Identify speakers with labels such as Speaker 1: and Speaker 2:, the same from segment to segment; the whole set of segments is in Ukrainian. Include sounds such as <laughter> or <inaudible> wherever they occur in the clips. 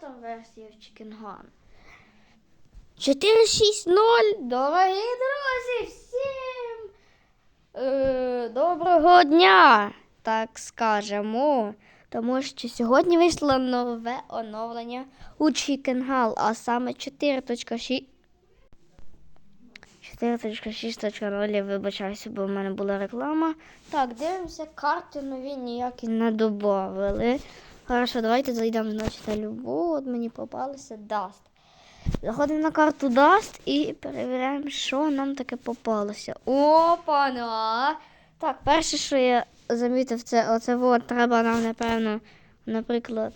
Speaker 1: бета-версія в Chicken Gun. 4.6.0, дорогі друзі, всім е, доброго дня, так скажемо. Тому що сьогодні вийшло нове оновлення у Chicken а саме 4.6. 4.6.0, я вибачаюся, бо в мене була реклама. Так, дивимося, карти нові ніякі не додавали. Хорошо, давайте зайдемо, значить, на любу. От мені попалося Dust. Заходимо на карту Dust і перевіряємо, що нам таке попалося. Опа-на! Так, перше, що я замітив, це оце от треба нам, напевно, наприклад,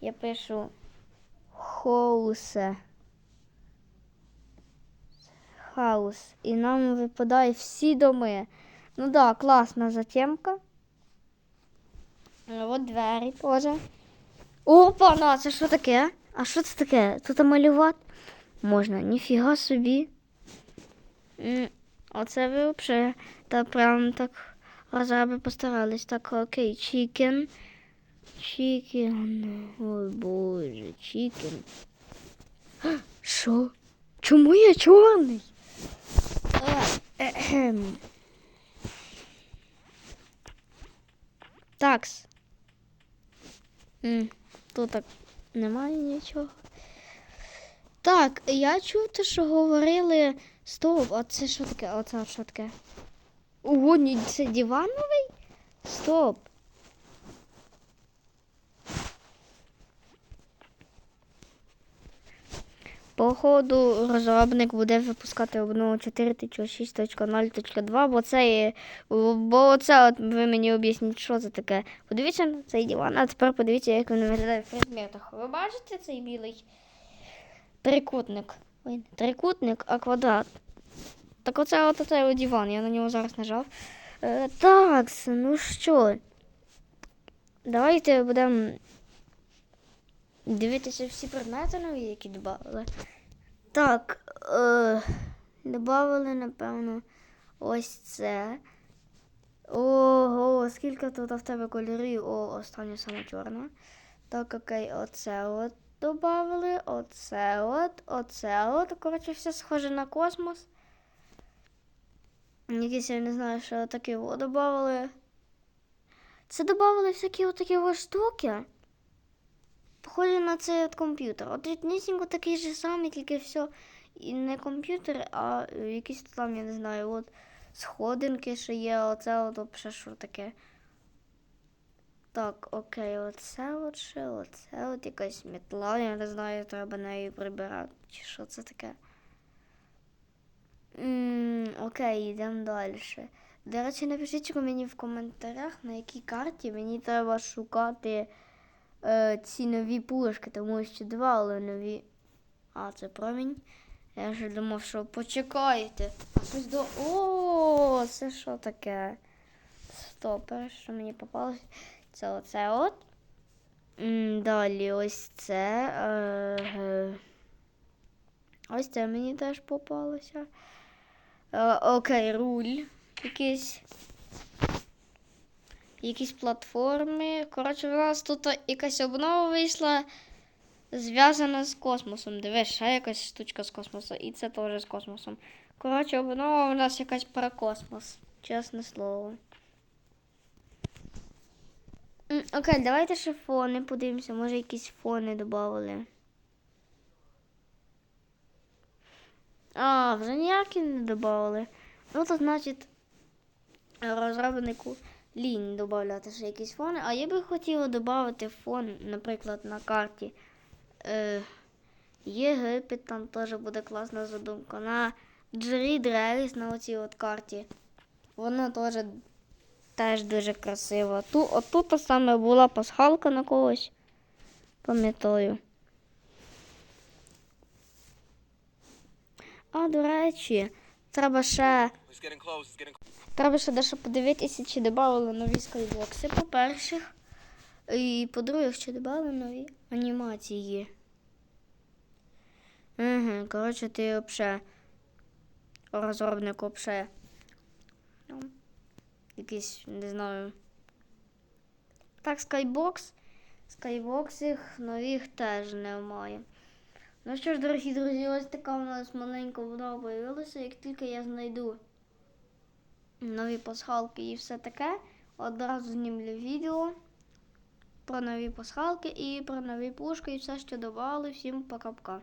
Speaker 1: я пишу Хоусе. Хаус. І нам випадає всі доми. Ну так, да, класна затємка. Ну, От двері теж. Опа, на, це що таке? А що це таке? Тут малювати можна. Ніфіга собі. Оце ви взагалі. Та прям так розраби постарались. Так, окей, чікен. Чікен. Ой боже, чікен. <gasps> Що? Чому я чорний? Е. <clears throat> Такс. Тут так немає нічого. Так, я чув те, що говорили. Стоп, а це що таке? Оце що таке? Ого, ні, це диван новий? Стоп. Походу, розробник буде випускати обнову 4.6.0.2, бо це є, бо це от ви мені об'ясніть, що це таке. Подивіться на цей диван, а тепер подивіться, як він виглядає в предметах. Ви бачите цей білий трикутник? Ой, не трикутник, а квадрат. Так оце от оцей диван, я на нього зараз нажав. Е, так, ну що? Давайте будемо дивитися всі предмети нові, які додали. Так, е, додали, напевно, ось це. Ого, скільки тут в тебе кольорів? О, останнє саме чорне. Так, окей, оце от додали, оце от, оце от. Коротше, все схоже на космос. Якісь, я не знаю, що таке додали. Це додали всякі отакі штуки. Похоже на цей от комп'ютер. От ріднісінько такий же самий, тільки все і не комп'ютер, а е, якісь там, я не знаю, от сходинки ще є, оце от вообще що таке. Так, окей, оце от ще, оце от якась метла, я не знаю, треба нею прибирати. Чи що це таке? м окей, йдемо далі. До речі, напишіть мені в коментарях, на якій карті мені треба шукати е, ці нові пушки, тому що два, але нові. А, це промінь. Я вже думав, що почекайте. А щось до. О, це що таке? Стоп, що мені попалося. Це оце от. Далі ось це. Ось це мені теж попалося. Е, окей, руль. Якийсь. Якісь платформи. Коротше, у нас тут якась обнова вийшла, зв'язана з космосом. Дивись, ще якась штучка з космосу. І це теж з космосом. Коротше, обнова у нас якась про космос. Чесне слово. Окей, давайте ще фони подивимося. Може якісь фони додали. А, вже ніякі не додали. Ну, то значить, розробнику лінь додати ще якісь фони. А я би хотіла додати фон, наприклад, на карті е, Єгипет, там теж буде класна задумка. На Джерід Реліс на оцій от карті. Воно теж теж дуже красиво. Ту, отут саме була пасхалка на когось. Пам'ятаю. А, до речі, треба ще. Треба ще дещо подивитися, чи додали нові скайбокси, по-перше. І по-друге, чи додали нові анімації. Угу, коротше, ти взагалі розробник взагалі. Ну, якийсь, не знаю. Так, скайбокс. Скайбоксів нових теж немає. Ну що ж, дорогі друзі, ось така у нас маленька вода появилася. Як тільки я знайду нові пасхалки і все таке, одразу знімлю відео про нові пасхалки і про нові пушки і все, що додавали. Всім пока-пока.